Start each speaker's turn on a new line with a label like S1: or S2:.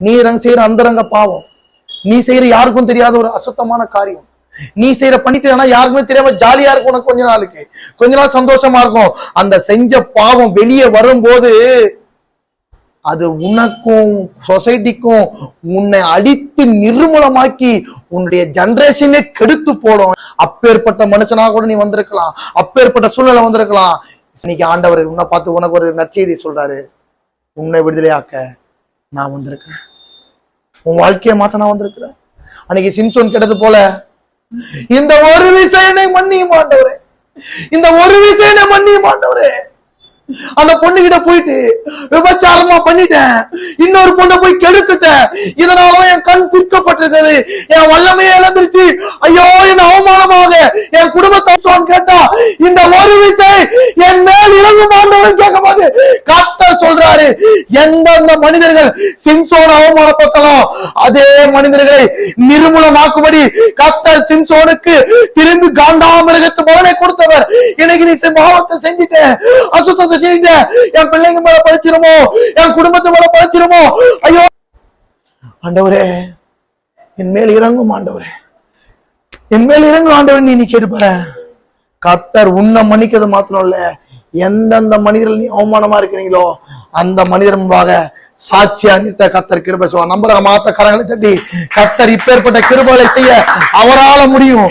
S1: நீ செய்யற அந்தரங்க பாவம். நீ செய்யற யாருக்கும் தெரியாத ஒரு அசுத்தமான காரியம். நீ செய்யற பண்ணிட்டு ஆனா யாருக்குமே தெரியாம ஜாலியா இருக்கும் உனக்கு கொஞ்ச நாளுக்கு. கொஞ்ச நாள் சந்தோஷமா இருக்கும். அந்த செஞ்ச பாவம் வெளியே வரும்போது அது உனக்கும் சொசைட்டிக்கும் உன்னை அடித்து நிர்மூலமாக்கி உன்னுடைய ஜெனரேஷனே கெடுத்து போடும். அப்பேற்பட்ட மனுஷனா கூட நீ வந்திருக்கலாம். அப்பேற்பட்ட சூழ்நிலை வந்திருக்கலாம். இன்னைக்கு ஆண்டவர் உன்னை பார்த்து உனக்கு ஒரு நற்செய்தி சொல்றாரு. உன்னை விடுதலையாக்க நான் வந்திருக்கேன் உன் வாழ்க்கையை மாத்த நான் வந்திருக்கிறேன். அன்னைக்கு சிம்சோன் கேட்டது போல இந்த ஒரு விசையனை மன்னிய ஆண்டவரே. இந்த ஒரு விசையனை மன்னிய ஆண்டவரே. அந்த பொண்ணு கிட்ட போயிட்டு விபச்சாரமா பண்ணிட்டேன். இன்னொரு பொண்ணை போய் கெடுத்துட்டேன். இதனால என் கண் பிற்கப்பட்டிருக்கிறது என் வல்லமையே இழந்துருச்சு. ஐயோ என் அவமானமாக என் குடும்பத்தை கேட்டா இந்த ஒரு விசை என் மேல் இறங்கும் ஆண்டவன் கேட்கும் போது கத்த சொல்றாரு எந்தெந்த மனிதர்கள் சிம்சோன் அவமானப்பட்டனோ அதே மனிதர்களை நிர்மூலமாக்கும்படி கத்த சிம்சோனுக்கு திரும்பி காண்டாமிருகத்து பலனை கொடுத்தவர். இன்னைக்கு நீ செ- பாவத்தை செஞ்சுட்டேன் அசுத்தத்தை செஞ்சுட்டேன். என் பிள்ளைங்க மேல படிச்சிருமோ என் குடும்பத்து மேல படிச்சிருமோ ஐயோ. ஆண்டவரே என் மேல் இறங்கும் ஆண்டவரே. என் மேல் இறங்கும் ஆண்டவன் நீ நீ கேட்டுப்பார கத்தர் உன்னை மன்னிக்கிறது மாத்திரம் இல்ல எந்தெந்த மனிதர்கள் நீ அவமானமா இருக்கிறீங்களோ அந்த மனிதர் முன்பாக சாட்சியா நிட்ட கத்தர் கிருபை சொல்லுவார் நம்புற மாத்த கரங்களை தட்டி கத்தர் இப்பேற்பட்ட கிருபலை செய்ய அவரால முடியும்.